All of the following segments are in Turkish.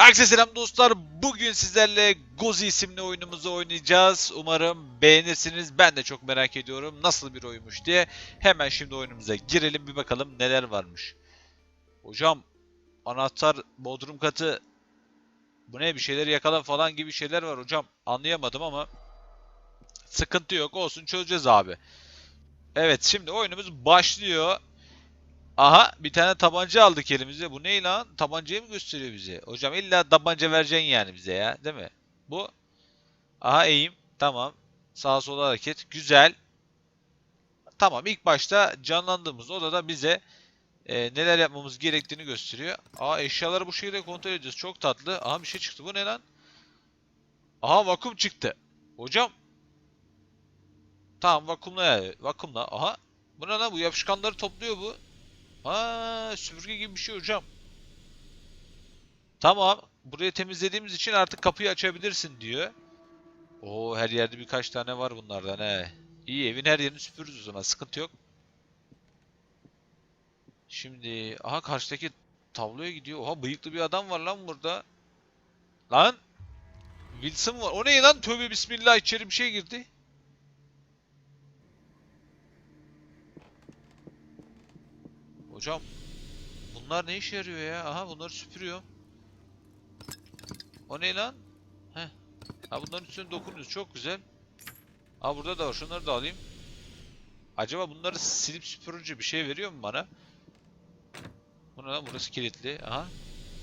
Herkese selam dostlar. Bugün sizlerle Gozi isimli oyunumuzu oynayacağız. Umarım beğenirsiniz. Ben de çok merak ediyorum nasıl bir oyunmuş diye. Hemen şimdi oyunumuza girelim bir bakalım neler varmış. Hocam anahtar bodrum katı bu ne bir şeyleri yakala falan gibi şeyler var hocam. Anlayamadım ama sıkıntı yok olsun çözeceğiz abi. Evet şimdi oyunumuz başlıyor. Aha bir tane tabanca aldık elimize. Bu ne lan? Tabancayı mı gösteriyor bize? Hocam illa tabanca vereceksin yani bize ya. Değil mi? Bu. Aha eğim. Tamam. Sağa sola hareket. Güzel. Tamam ilk başta canlandığımız odada bize e, neler yapmamız gerektiğini gösteriyor. Aa eşyaları bu şekilde kontrol edeceğiz. Çok tatlı. Aha bir şey çıktı. Bu ne lan? Aha vakum çıktı. Hocam. Tamam vakumla. Vakumla. Aha. Bu ne lan? Bu yapışkanları topluyor bu. Ha, süpürge gibi bir şey hocam. Tamam. Burayı temizlediğimiz için artık kapıyı açabilirsin diyor. Oo her yerde birkaç tane var bunlardan he. İyi evin her yerini süpürürüz o zaman sıkıntı yok. Şimdi aha karşıdaki tabloya gidiyor. Oha bıyıklı bir adam var lan burada. Lan Wilson var. O ne lan? Tövbe bismillah içeri bir şey girdi. Hocam bunlar ne işe yarıyor ya? Aha bunları süpürüyor. O ne lan? Heh. Ha bunların üstüne dokunuyoruz. Çok güzel. Ha burada da var. Şunları da alayım. Acaba bunları silip süpürünce bir şey veriyor mu bana? Bu ne lan? Burası kilitli. Aha.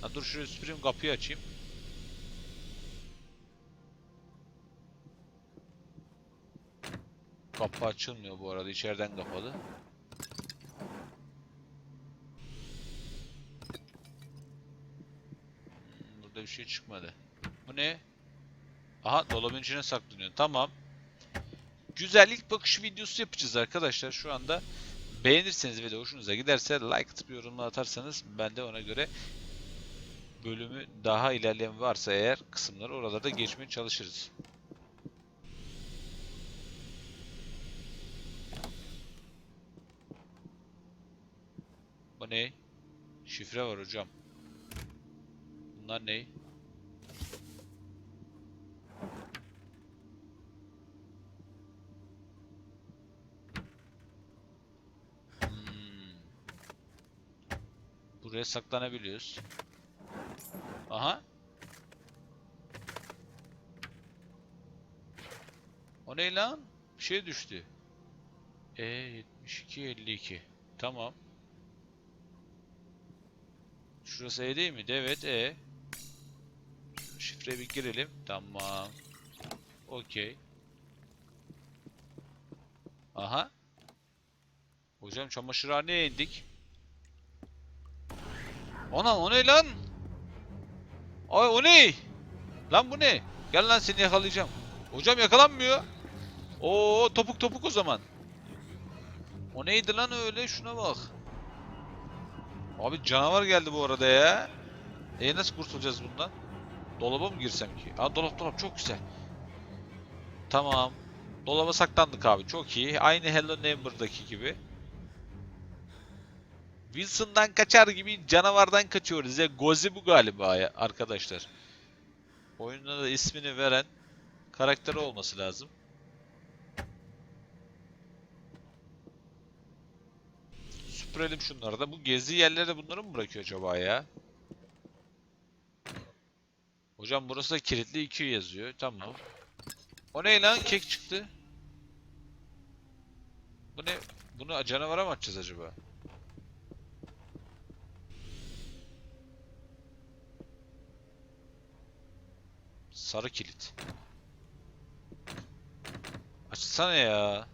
Ha dur şuraya süpüreyim kapıyı açayım. Kapı açılmıyor bu arada. içeriden kapalı. Burada bir şey çıkmadı. Bu ne? Aha dolabın içine saklanıyor. Tamam. Güzel ilk bakış videosu yapacağız arkadaşlar. Şu anda beğenirseniz ve de hoşunuza giderse like atıp yorumla atarsanız ben de ona göre bölümü daha ilerleyen varsa eğer kısımları oralarda geçmeye çalışırız. Bu ne? Şifre var hocam. Bunlar ne? Hmm. Buraya saklanabiliyoruz. Aha. O ne lan? Bir şey düştü. E 72 52. Tamam. Şurası E değil miydi? Evet E. Şifreye bir girelim. Tamam. Okey. Aha. Hocam çamaşırhaneye indik. Ona o ne lan? Ay o ne? Lan bu ne? Gel lan seni yakalayacağım. Hocam yakalanmıyor. Oo topuk topuk o zaman. O neydi lan öyle? Şuna bak. Abi canavar geldi bu arada ya. E nasıl kurtulacağız bundan? Dolaba mı girsem ki? Aa dolap dolap çok güzel. Tamam. Dolaba saklandık abi. Çok iyi. Aynı Hello Neighbor'daki gibi. Wilson'dan kaçar gibi canavardan kaçıyoruz ya. Gozi bu galiba ya arkadaşlar. Oyunda da ismini veren karakteri olması lazım. Süpürelim şunları da. Bu gezi yerlere bunları mı bırakıyor acaba ya? Hocam burası da kilitli 2 yazıyor. Tamam. O ne lan? Kek çıktı. Bu ne? Bunu canavara mı atacağız acaba? Sarı kilit. Açsana ya.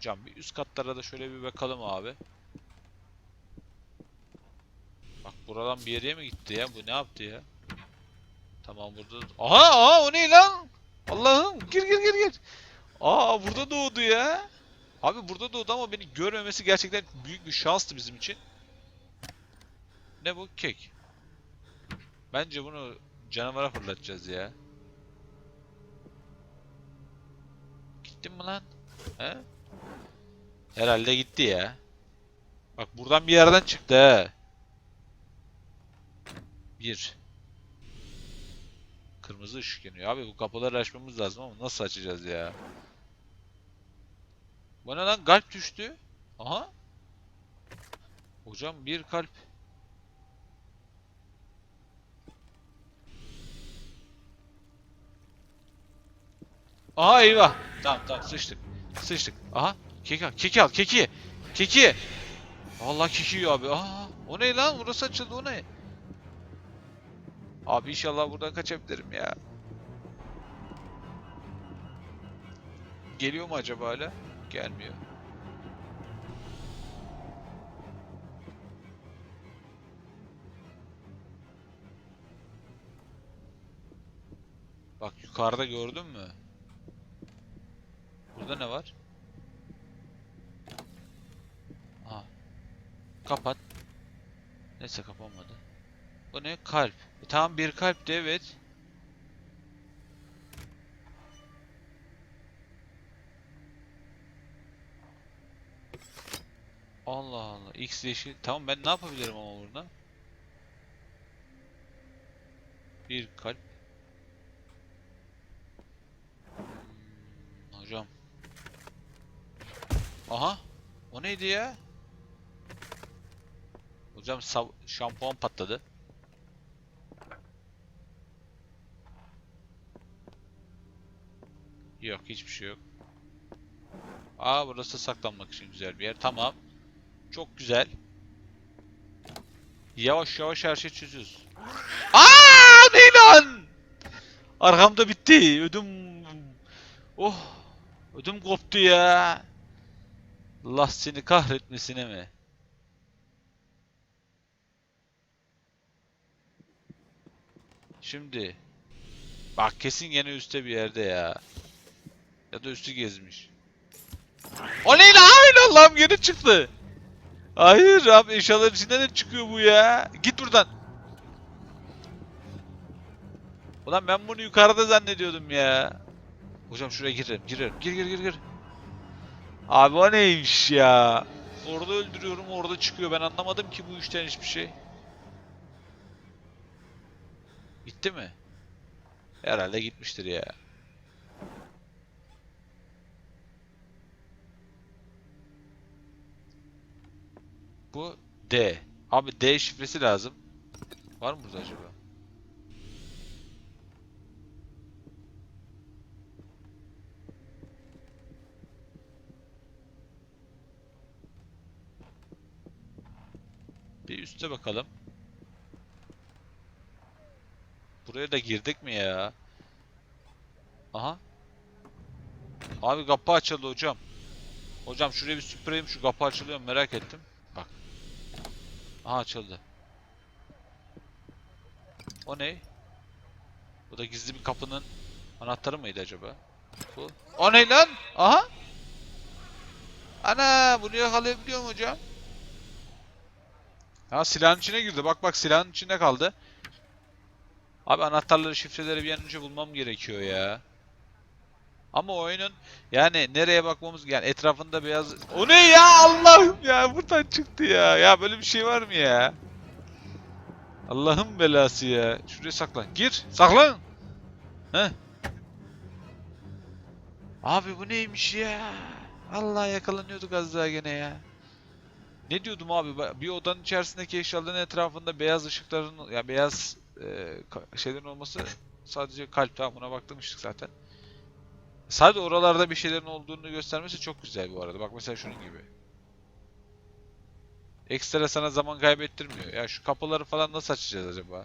Hocam bir üst katlara da şöyle bir bakalım abi. Bak buradan bir yere mi gitti ya? Bu ne yaptı ya? Tamam burada. Aha aha o ne lan? Allah'ım gir gir gir gir. Aa burada doğdu ya. Abi burada doğdu ama beni görmemesi gerçekten büyük bir şanstı bizim için. Ne bu? Kek. Bence bunu canavara fırlatacağız ya. Gittin mi lan? He? Herhalde gitti ya. Bak buradan bir yerden çıktı he. Bir. Kırmızı ışık yanıyor. Abi bu kapıları açmamız lazım ama nasıl açacağız ya? Bu ne lan? Kalp düştü. Aha. Hocam bir kalp. Aha eyvah. Tamam tamam sıçtık. Sıçtık. Aha. Keki al. Keki al. Keki. Keki. Allah keki yiyor abi. Aa, o ne lan? Burası açıldı o ne? Abi inşallah buradan kaçabilirim ya. Geliyor mu acaba hala? Gelmiyor. Bak yukarıda gördün mü? Burada ne var? Aha. Kapat. Neyse kapanmadı. Bu ne? Kalp. E, tamam bir kalp de evet. Allah Allah. X yeşil. Tamam ben ne yapabilirim ama burada? Bir kalp. Hmm, hocam. Aha. O neydi ya? Hocam şampuan patladı. Yok hiçbir şey yok. Aa burası saklanmak için güzel bir yer. Tamam. Çok güzel. Yavaş yavaş her şeyi çözüyoruz. Aa ne lan? Arkamda bitti. Ödüm Oh. Ödüm koptu ya. Allah seni kahretmesine mi? Şimdi bak kesin gene üstte bir yerde ya. Ya da üstü gezmiş. O ne lan? Allah'ım gene çıktı. Hayır abi eşyaların içinden de çıkıyor bu ya. Git buradan. Ulan ben bunu yukarıda zannediyordum ya. Hocam şuraya girelim. Girelim. Gir gir gir gir. Abi o neymiş ya? Orada öldürüyorum orada çıkıyor. Ben anlamadım ki bu işten hiçbir şey. Gitti mi? Herhalde gitmiştir ya. Bu D. Abi D şifresi lazım. Var mı burada acaba? Bir üste bakalım. Buraya da girdik mi ya? Aha. Abi kapı açıldı hocam. Hocam şuraya bir süpüreyim şu kapı açılıyor merak ettim. Bak. Aha açıldı. O ne? Bu da gizli bir kapının anahtarı mıydı acaba? Bu. O ne lan? Aha. Ana bunu yakalayabiliyor mu hocam? Ha silahın içine girdi. Bak bak silahın içinde kaldı. Abi anahtarları şifreleri bir an önce bulmam gerekiyor ya. Ama oyunun yani nereye bakmamız yani etrafında beyaz O ne ya Allah'ım ya buradan çıktı ya. Ya böyle bir şey var mı ya? Allah'ın belası ya. Şuraya saklan. Gir. Saklan. Heh. Abi bu neymiş ya? Allah yakalanıyorduk az daha gene ya. Ne diyordum abi? Bir odanın içerisindeki eşyaların etrafında beyaz ışıkların ya beyaz e, şeylerin olması sadece kalp tamam buna bakmıştık zaten. Sadece oralarda bir şeylerin olduğunu göstermesi çok güzel bu arada. Bak mesela şunun gibi. Ekstra sana zaman kaybettirmiyor. Ya şu kapıları falan nasıl açacağız acaba?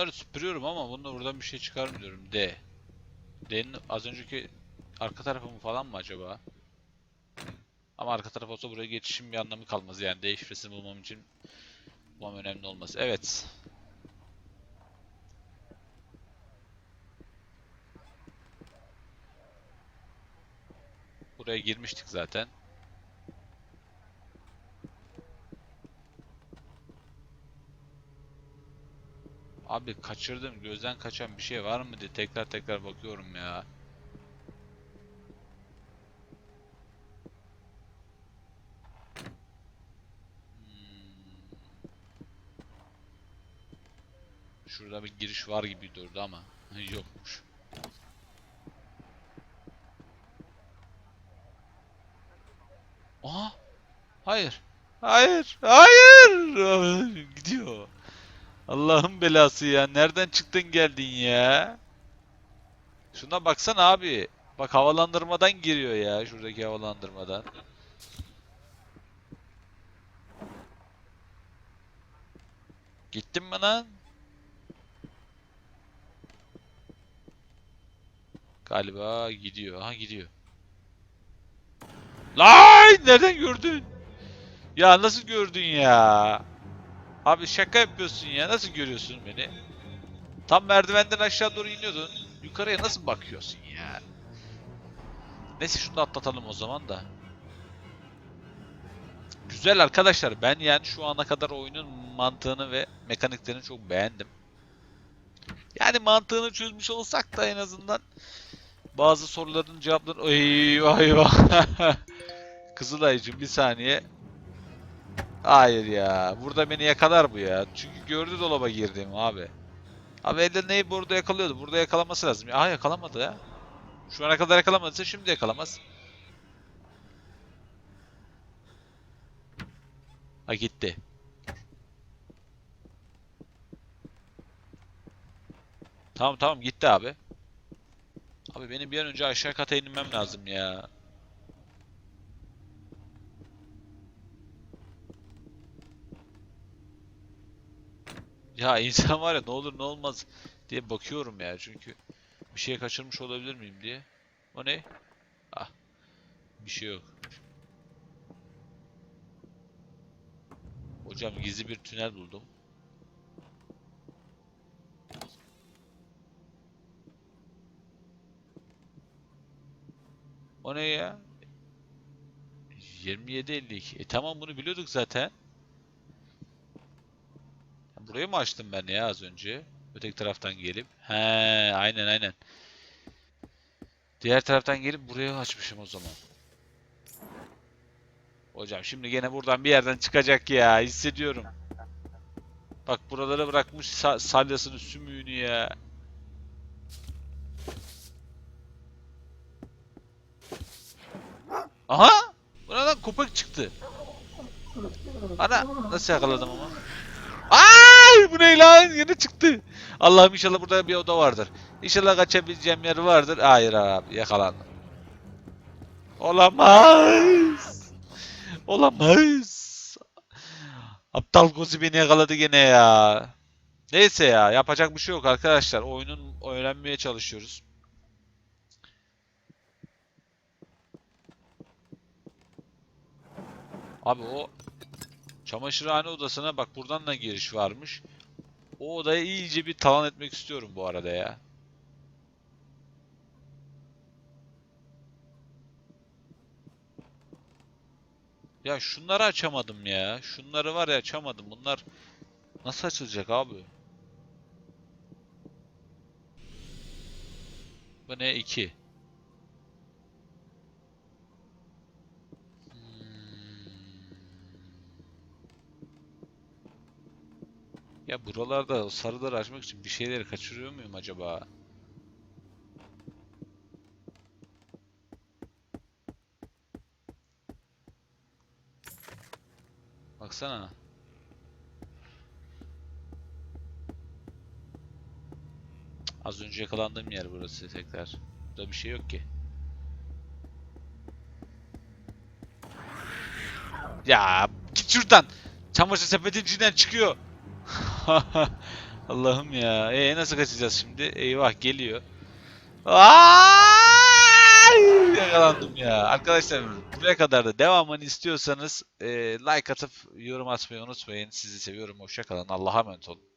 bunları süpürüyorum ama bunlar buradan bir şey çıkar mı diyorum. D. D'nin az önceki arka tarafı mı falan mı acaba? Ama arka taraf olsa buraya geçişim bir anlamı kalmaz yani. D şifresini bulmam için bulmam önemli olmaz. Evet. Buraya girmiştik zaten. Abi kaçırdım. Gözden kaçan bir şey var mı diye tekrar tekrar bakıyorum ya. Hmm. Şurada bir giriş var gibi durdu ama yokmuş. Aha! Hayır. Hayır. Hayır. Gidiyor. Allah'ın belası ya. Nereden çıktın geldin ya? Şuna baksana abi. Bak havalandırmadan giriyor ya. Şuradaki havalandırmadan. Gittin mi lan? Galiba gidiyor. Ha gidiyor. Lan nereden gördün? Ya nasıl gördün ya? Abi şaka yapıyorsun ya. Nasıl görüyorsun beni? Tam merdivenden aşağı doğru iniyordun. Yukarıya nasıl bakıyorsun ya? Neyse şunu da atlatalım o zaman da. Güzel arkadaşlar. Ben yani şu ana kadar oyunun mantığını ve mekaniklerini çok beğendim. Yani mantığını çözmüş olsak da en azından bazı soruların cevaplarını... Eyvah eyvah. Kızılaycığım bir saniye. Hayır ya. Burada beni yakalar bu ya. Çünkü gördü dolaba girdiğimi abi. Abi elde neyi burada yakalıyordu. Burada yakalaması lazım. Aha yakalamadı ya. Şu ana kadar yakalamadıysa şimdi yakalamaz. Ha gitti. Tamam tamam gitti abi. Abi benim bir an önce aşağı kata inmem lazım ya. Ya insan var ya ne olur ne olmaz diye bakıyorum ya çünkü bir şey kaçırmış olabilir miyim diye. O ne? Ah. Bir şey yok. Hocam gizli bir tünel buldum. O ne ya? 27.52. E tamam bunu biliyorduk zaten. Burayı mı açtım ben ya az önce? Öteki taraftan gelip. He, aynen aynen. Diğer taraftan gelip buraya açmışım o zaman. Hocam şimdi gene buradan bir yerden çıkacak ya. Hissediyorum. Bak buralara bırakmış sa salyasını, sümüğünü ya. Aha! Buradan köpek çıktı. Ana nasıl yakaladım ama? Bu ne lan? Yine çıktı. Allah'ım inşallah burada bir oda vardır. İnşallah kaçabileceğim yer vardır. Hayır abi yakalandım. Olamaz. Olamaz. Aptal Gozi beni yakaladı gene ya. Neyse ya yapacak bir şey yok arkadaşlar. Oyunun öğrenmeye çalışıyoruz. Abi o çamaşırhane odasına bak buradan da giriş varmış. O odaya iyice bir talan etmek istiyorum bu arada ya. Ya şunları açamadım ya. Şunları var ya açamadım. Bunlar nasıl açılacak abi? Bu ne? 2. buralarda sarıları açmak için bir şeyleri kaçırıyor muyum acaba? Baksana. Az önce yakalandığım yer burası tekrar. Burada bir şey yok ki. Ya git şuradan. Çamaşır sepetin içinden çıkıyor. Allah'ım ya. E nasıl kaçacağız şimdi? Eyvah geliyor. Ay! Yakalandım ya. Arkadaşlar buraya kadar da devamını istiyorsanız e, like atıp yorum atmayı unutmayın. Sizi seviyorum. Hoşça kalın. Allah'a emanet olun.